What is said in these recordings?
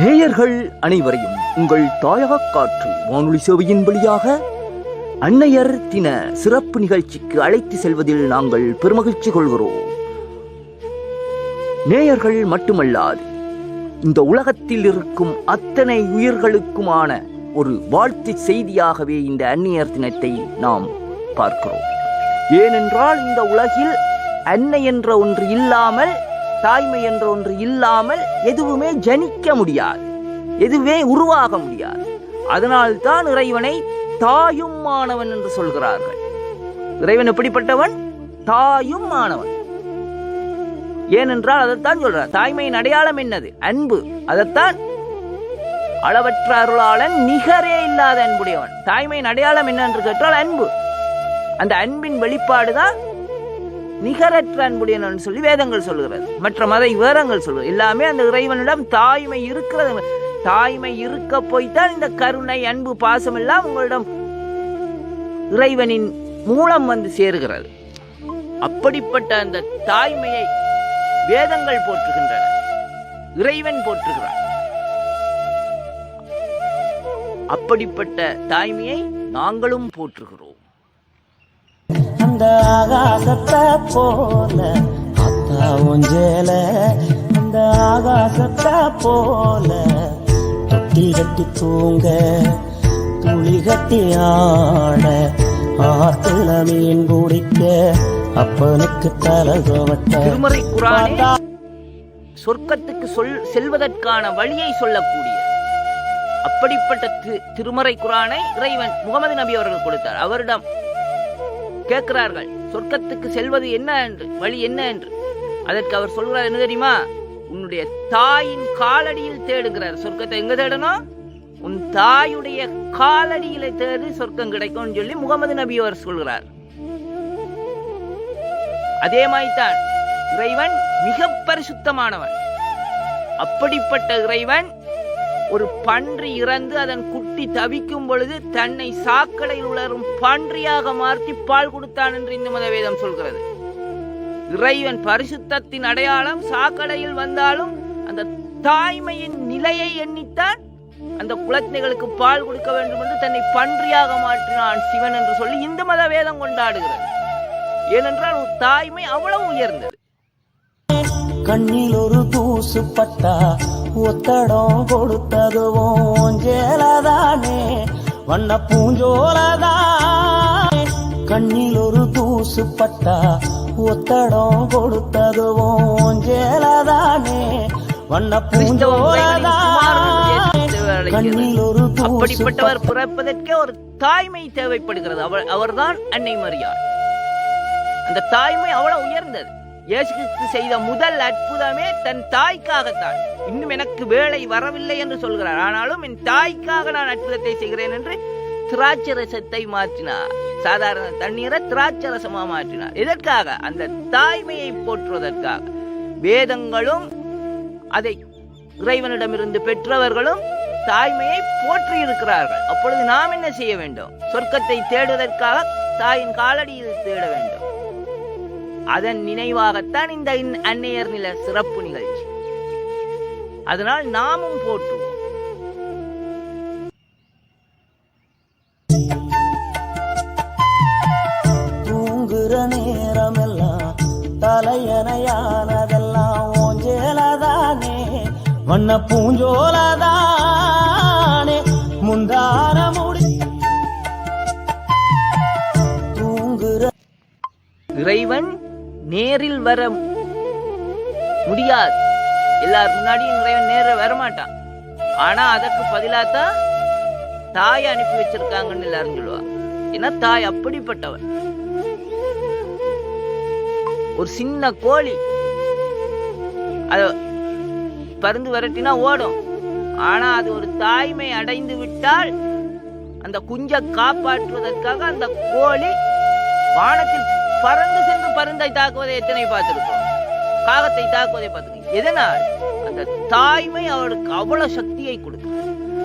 நேயர்கள் அனைவரையும் உங்கள் தாயக காற்று வானொலி சேவையின் வழியாக அன்னையர் தின சிறப்பு நிகழ்ச்சிக்கு அழைத்து செல்வதில் நாங்கள் பெருமகிழ்ச்சி கொள்கிறோம். நேயர்கள் மட்டுமல்லாது இந்த உலகத்தில் இருக்கும் அத்தனை உயிர்களுக்குமான ஒரு வாழ்த்து செய்தியாகவே இந்த அன்னையர் தினத்தை நாம் பார்க்கிறோம். ஏனென்றால் இந்த உலகில் அன்னை என்ற ஒன்று இல்லாமல் தாய்மை என்ற ஒன்று இல்லாமல் எதுவுமே ஜனிக்க முடியாது. எதுவே உருவாக முடியாது. அதனால்தான் இறைவனை தாயும் மாணவன் என்று சொல்கிறார்கள். இறைவன் எப்படிப்பட்டவன்? தாயும் மாணவன். ஏனென்றால் அதைத்தான் சொல்றார். தாய்மையின் அடையாளம் என்னது? அன்பு. அதைத்தான் அளவற்ற அருளாளன் நிகரே இல்லாத அன்புடையவன். தாய்மையின் அடையாளம் என்ன என்று கேட்டால் அன்பு. அந்த அன்பின் வெளிப்பாடுதான் நிகரற்ற அன்புடையவன் சொல்லி வேதங்கள் சொல்கிறது மற்ற மத விவரங்கள் சொல்கிறது எல்லாமே அந்த இறைவனிடம் தாய்மை இருக்கிறது. தாய்மை இருக்க போய்த்தான் இந்த கருணை அன்பு பாசம் எல்லாம் உங்களிடம் இறைவனின் மூலம் வந்து சேருகிறது. அப்படிப்பட்ட அந்த தாய்மையை வேதங்கள் போற்றுகின்றன. இறைவன் போற்றுகிறான். அப்படிப்பட்ட தாய்மையை நாங்களும் போற்றுகிறோம். அந்த ஆகாசத்தை போல. அத்தா ஒஞ்சேல அந்த ஆகாசத்தை போல. தொட்டி கட்டி தூங்க துளி கட்டி ஆட. ஆத்துல மீன் பிடிக்க அப்பனுக்கு தலை துவட்ட சொர்க்கத்துக்கு சொல் செல்வதற்கான வழியை சொல்லக்கூடிய அப்படிப்பட்ட திருமறை குரானை இறைவன் முகமது நபி அவர்கள் கொடுத்தார். அவரிடம் கேட்கிறார்கள். சொர்க்கத்துக்கு செல்வது என்ன என்று வழி என்ன என்று. அதற்கு அவர் சொல்கிறார் என்ன தெரியுமா? உன்னுடைய தாயின் காலடியில் தேடுகிறார். சொர்க்கத்தை எங்க தேடணும்? உன் தாயுடைய காலடியில தேடி சொர்க்கம் கிடைக்கும்னு சொல்லி முகமது நபி அவர் சொல்கிறார். அதே மாதிரிதான் இறைவன் மிக பரிசுத்தமானவன். அப்படிப்பட்ட இறைவன் ஒரு பன்றி இறந்து அதன் குட்டி தவிக்கும் பொழுது தன்னை சாக்கடையில் உலரும் பன்றியாக மாற்றி பால் கொடுத்தான் என்று இந்து மத வேதம் சொல்கிறது. இறைவன் பரிசுத்தத்தின் அடையாளம் சாக்கடையில் வந்தாலும் அந்த தாய்மையின் நிலையை எண்ணித்தான் அந்த குழந்தைகளுக்கு பால் கொடுக்க வேண்டும் என்று தன்னை பன்றியாக மாற்றினான் சிவன் என்று சொல்லி இந்து மத வேதம் கொண்டாடுகிறது. ஏனென்றால் ஒரு தாய்மை அவ்வளவு உயர்ந்தது. கண்ணில் ஒரு தூசு பட்டா ஒத்தடம் கொடுத்ததுவும் ஓஞ்சேலதானே வண்ண பூஞ்சோலதானே. கண்ணில் ஒரு தூசு பட்டா ஒத்தடம் கொடுத்ததுவும் ஓஞ்சேலதானே வண்ண பூஞ்சோலதானே. அப்படிப்பட்டவர் பிறப்பதற்கே ஒரு தாய்மை தேவைப்படுகிறது. அவர் அவர்தான் அன்னை மரியாள். அந்த தாய்மை அவ்வளவு உயர்ந்தது. இயேசு கிறிஸ்து செய்த முதல் அற்புதமே தன் தாய்க்காகத்தான். இன்னும் எனக்கு வேலை வரவில்லை என்று சொல்கிறார். ஆனாலும் என் தாய்க்காக நான் அற்புதத்தை செய்கிறேன் என்று திராட்சை ரசத்தை மாற்றினார். சாதாரண தண்ணீரை திராட்சை ரசமா மாற்றினார். எதற்காக? அந்த தாய்மையை போற்றுவதற்காக. வேதங்களும் அதை இறைவனிடமிருந்து பெற்றவர்களும் தாய்மையை போற்றி இருக்கிறார்கள் அப்பொழுது நாம் என்ன செய்ய வேண்டும்? சொர்க்கத்தை தேடுவதற்காக தாயின் காலடியில் தேட வேண்டும். அதன் நினைவாகத்தான் இந்த அன்னையர் நில சிறப்பு நிகழ்ச்சி. அதனால் நாமும் போற்றுவோம். தூங்குற நேரமெல்லாம் தலையணையானதெல்லாம் ஓஞ்சேலதானே வண்ண பூஞ்சோலதானே. முந்தார முடி. இறைவன் நேரில் வர முடியாது. எல்லார் முன்னாடியும் இறைவன் நேரில் வரமாட்டான். ஆனா அதற்கு பதிலாத்தான் தாய் அனுப்பி வச்சிருக்காங்கன்னு எல்லாரும் சொல்லுவாங்க ஏன்னா தாய் அப்படிப்பட்டவன். ஒரு சின்ன கோழி. அத பருந்து விரட்டினா ஓடும். ஆனா அது ஒரு தாய்மை அடைந்து விட்டால் அந்த குஞ்ச காப்பாற்றுவதற்காக அந்த கோழி வானத்தில் பறந்து சென்று பருந்தை தாக்குவதை எத்தனை பார்த்திருக்கோம் காகத்தை தாக்குவதை பார்த்துருக்கோம் எதனால்? அந்த தாய்மை அவளுக்கு அவ்வளவு சக்தியை கொடுக்கும்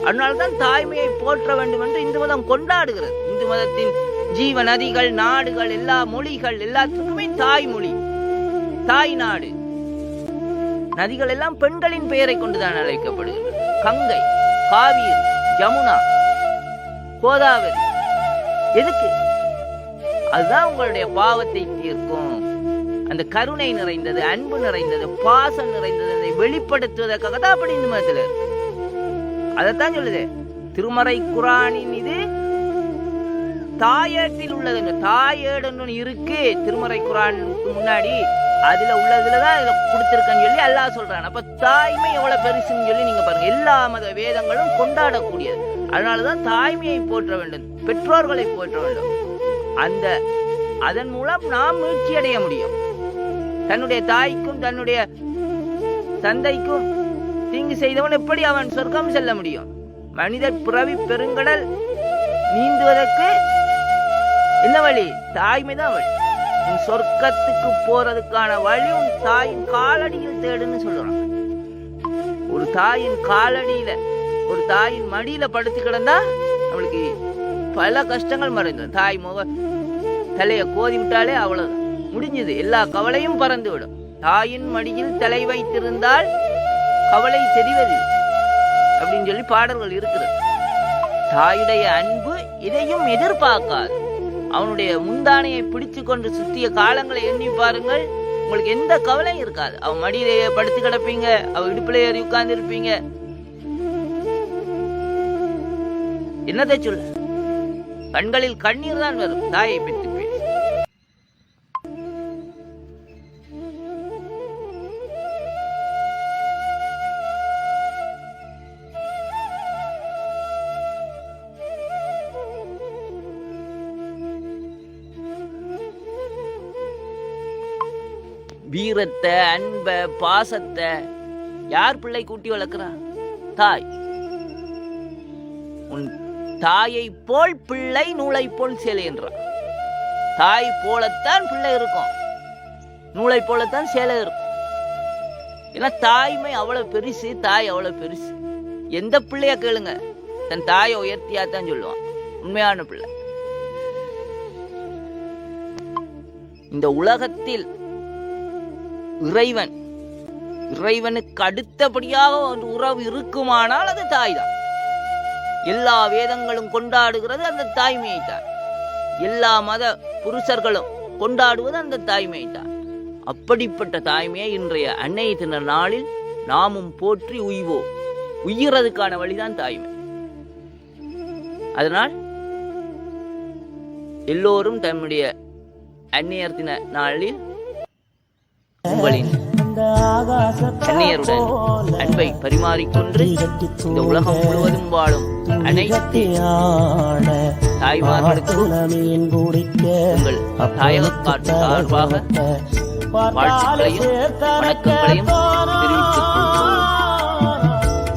அதனால்தான் தாய்மையை போற்ற வேண்டும் என்று இந்து மதம் கொண்டாடுகிறது. இந்து மதத்தின் ஜீவ நதிகள் நாடுகள் எல்லா மொழிகள் எல்லாத்துக்குமே தாய்மொழி. தாய் நாடு. நதிகள் எல்லாம் பெண்களின் பெயரை கொண்டுதான் அழைக்கப்படுகிறது. கங்கை காவிரி ஜமுனா கோதாவரி. எதுக்கு? அதுதான் உங்களுடைய பாவத்தை தீர்க்கும். அந்த கருணை நிறைந்தது அன்பு நிறைந்தது பாசம் நிறைந்தது அதை வெளிப்படுத்துவதற்காக தான் அப்படி இந்த மதத்தில் அதைத்தான் சொல்லுது. திருமறை குரானின் இது தாயேட்டில் உள்ளது. இந்த தாயேடுன்னு இருக்கு. திருமறை குரானுக்கு முன்னாடி அதுல உள்ளதுல தான் இதுல கொடுத்துருக்கேன்னு சொல்லி அல்லாஹ் சொல்றான். அப்ப தாய்மை எவ்வளவு பெருசுன்னு சொல்லி நீங்க பாருங்க. எல்லா மத வேதங்களும் கொண்டாடக்கூடியது. அதனாலதான் தாய்மையை போற்ற வேண்டும். பெற்றோர்களை போற்ற வேண்டும். அந்த அதன் மூலம் நாம் மீழ்ச்சி அடைய முடியும். தன்னுடைய தாய்க்கும் தன்னுடைய தந்தைக்கும் தீங்கு செய்தவன் எப்படி அவன் சொர்க்கம் செல்ல முடியும்? மனிதர் பிறவி பெருங்கடல் நீந்துவதற்கு என்ன வழி? தாய்மை தான் வழி. உன் சொர்க்கத்துக்கு போறதுக்கான வழி உன் தாயின் காலடியில் தேடுன்னு சொல்றான் ஒரு தாயின் காலடியில ஒரு தாயின் மடியில படுத்து கிடந்தா நம்மளுக்கு பல கஷ்டங்கள் மறைந்தது. தாய் முக தலையை கோதி விட்டாலே அவ்வளவுதான் முடிஞ்சது. எல்லா கவலையும் பறந்து விடும் தாயின் மடியில் தலை வைத்திருந்தால் கவலை தெரிவது அப்படின்னு சொல்லி பாடல்கள் இருக்கிறது. தாயுடைய அன்பு இதையும் எதிர்பார்க்காது. அவனுடைய முந்தானையை பிடிச்சு கொண்டு சுத்திய காலங்களை எண்ணி பாருங்கள். உங்களுக்கு எந்த கவலையும் இருக்காது. அவன் மடியிலேயே படுத்து கிடப்பீங்க. அவ இடுப்புல ஏறி உட்கார்ந்து இருப்பீங்க என்னதை சொல்ல? கண்களில் கண்ணீர் தான் வரும். தாயை பெற்று வீரத்தை அன்பை பாசத்தை யார் பிள்ளை கூட்டி வளர்க்குறா தாய். உன் தாயை போல் பிள்ளை நூலை போல் சேலை என்றான் தாய் போலத்தான் பிள்ளை இருக்கும். நூலை போலத்தான் சேலை இருக்கும். ஏன்னா தாய்மை அவ்வளவு பெருசு தாய் அவ்வளவு பெருசு. எந்த பிள்ளைய கேளுங்க. தன் தாயை உயர்த்தியா தான் சொல்லுவான். உண்மையான பிள்ளை. இந்த உலகத்தில் இறைவன் இறைவனுக்கு அடுத்தபடியாக ஒரு உறவு இருக்குமானால் அது தாய் தான். எல்லா வேதங்களும் கொண்டாடுகிறது அந்த தாய்மையை தான். எல்லா மத புருஷர்களும் கொண்டாடுவது அந்த தாய்மையை தான். அப்படிப்பட்ட தாய்மையை இன்றைய அன்னை தின நாளில் நாமும் போற்றி உய்வோம். உய்கிறதுக்கான வழிதான் தாய்மை. அதனால் எல்லோரும் தம்முடைய அந்நியர் தின நாளில் உங்களின் அந்நியருடன் அன்பை பரிமாறிக்கொண்டு இந்த உலகம் முழுவதும் வாழும் அனைத்து தாய்மார்களுக்கும் உங்கள் தாயகக்காட்டு சார்பாக வாழ்த்துக்களையும் வணக்கங்களையும் தெரிவித்துக் கொள்கிறோம்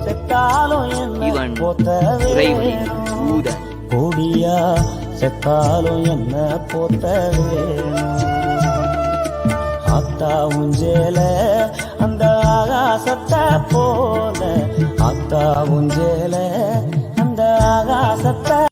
செத்தாலும் என்ன இவன் போத்தவே இறைவனின் தூதன். கொடியா செத்தாலும் என்ன போத்தவே ஆத்தா உஞ்சேல அந்த ஆகாசத்தை போல. ஆத்தா உஞ்சேல அந்த ஆகாசத்தை